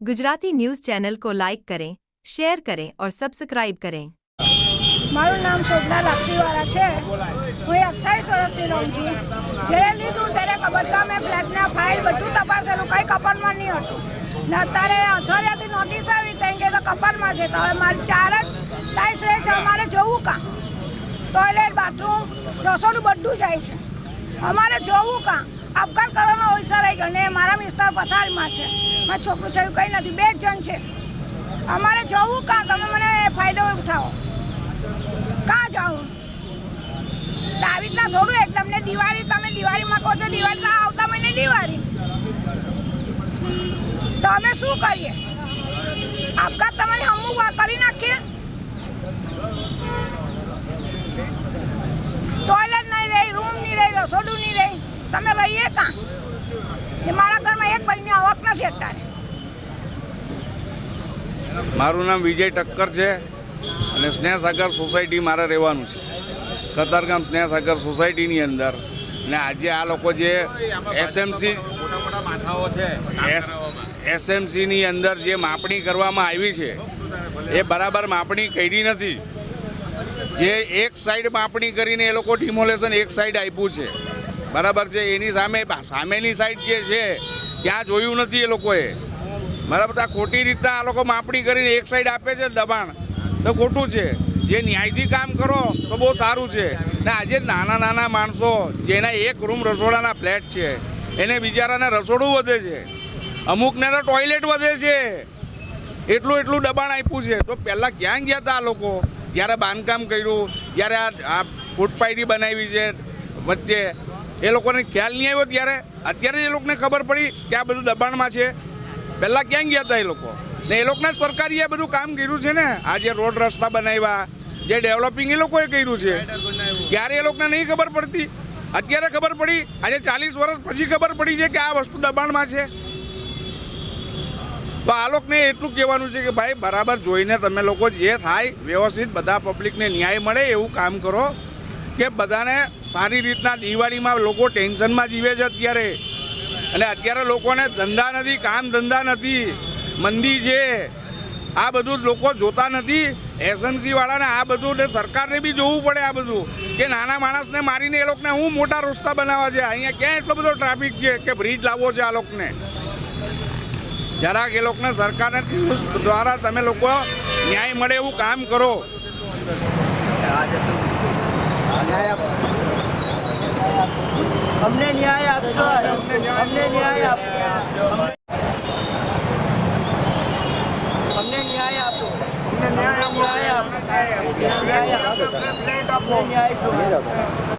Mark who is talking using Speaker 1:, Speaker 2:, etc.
Speaker 1: Gujarati news channel को like करें share करें और सब्सक्राइब करें
Speaker 2: મારું નામ શોભના લાક્ષીવાળા છે હું અઠ્ઠાવીસ વર્ષથી રહું છું જ્યારે લીધું ત્યારે બધા મેં ફ્લેટના ફાઇલ બધું તપાસેલું કંઈ કપાનમાં નહીં હતું ને અત્યારે અથોરિયાથી નોટિસ આવી ત્યાં કે તો કપાનમાં છે તો હવે મારી ચાર જ ટાઈસ રહે છે અમારે જવું કાં ટોયલેટ બાથરૂમ રસોડું બધું જાય છે અમારે જવું કાં આપઘાત કરવાનો અવસર આવી ગયો ને મારા વિસ્તાર પથારીમાં છે. મારા છોકરું છે કંઈ નથી. બે જણ છે. અમારે જવું કાં? તમે મને ફાયદો ઉઠાવો. કાં જાઉં રીતના થોડું એકદમ ને દિવાળી, તમે દિવાળીમાં કહો છો, દિવાળી ના આવતા મહિને દિવાળી. તો અમે શું કરીએ? આપઘાત તમે હમું કરી નાખીએ ટોયલેટ નહીં રહી રૂમ નહીં રહી રસોડું નહીં રહી તમે રહીએ કાં મારા
Speaker 3: નામ વિજય ટક્કર છે અને સ્નેહસાગર સોસાયટી મારે રહેવાનું છે. કતારગામ સ્નેહસાગર સોસાયટીની અંદર. ને આજે આ લોકો જે એસએમસી એસએમસીની અંદર જે માપણી કરવામાં આવી છે, એ બરાબર માપણી કરી નથી. જે એક સાઈડ માપણી કરીને એ લોકો ડિમોલેશન એક સાઈડ આપ્યું છે. બરાબર છે, એની સામે સામેની સાઈડ જે છે, ત્યાં જોયું નથી એ લોકોએ. બરાબર આ ખોટી રીતના આ લોકો માપણી કરીને એક સાઈડ આપે છે દબાણ. તો ખોટું છે. જે ન્યાયથી કામ કરો તો બહુ સારું છે. ને આજે નાના નાના માણસો જેના એક રૂમ રસોડાના ફ્લેટ છે, એને બિચારાને રસોડું વધે છે. અમુકને તો ટોયલેટ વધે છે. એટલું એટલું દબાણ આપ્યું છે. તો પહેલાં ક્યાં ગયા હતા આ લોકો? જ્યારે બાંધકામ કર્યું, જ્યારે આ ફૂટપાઈટી બનાવી છે વચ્ચે. એ લોકોને ખ્યાલ નહીં આવ્યો ત્યારે. અત્યારે એ લોકોને ખબર પડી કે આ બધું દબાણમાં છે. પહેલાં ક્યાં ગયા હતા એ લોકો? ને એ લોકોને આ બધું કામ કર્યું છે ને? આ જે રોડ રસ્તા બનાવ્યા, જે ડેવલપિંગ એ લોકોએ કર્યું છે. ત્યારે એ લોકોને નહીં ખબર પડતી? અત્યારે ખબર પડી, આજે ચાલીસ વર્ષ પછી ખબર પડી છે કે આ વસ્તુ દબાણમાં છે. તો આ લોકોને એટલું કહેવાનું છે કે ભાઈ, બરાબર જોઈને તમે લોકો જે થાય, વ્યવસ્થિત બધા પબ્લિકને ન્યાય મળે એવું કામ કરો. કે બધાને સારી રીતના દિવાળીમાં લોકો ટેન્શનમાં જીવે છે અત્યારે. અને અત્યારે લોકોને ધંધા નથી, કામ ધંધા નથી, મંદી છે. આ બધું લોકો જોતા નથી. એસએમસીવાળાને આ બધું સરકારને બી જોવું પડે આ બધું. કે નાના માણસને મારીને એ લોકોને હું મોટા રસ્તા બનાવવા છે? અહીંયા ક્યાં એટલો બધો ટ્રાફિક છે કે બ્રિજ લાવવો છે આ લોકોને? જરાક એ લોકોને સરકારને દ્વારા તમે લોકો ન્યાય મળે એવું કામ કરો.
Speaker 4: અમને ન્યાય આપજો અમને ન્યાય આપો. અમને ન્યાય આપો. અમને ન્યાય આપો. ન્યાય આપો. ન્યાય આપો. ન્યાય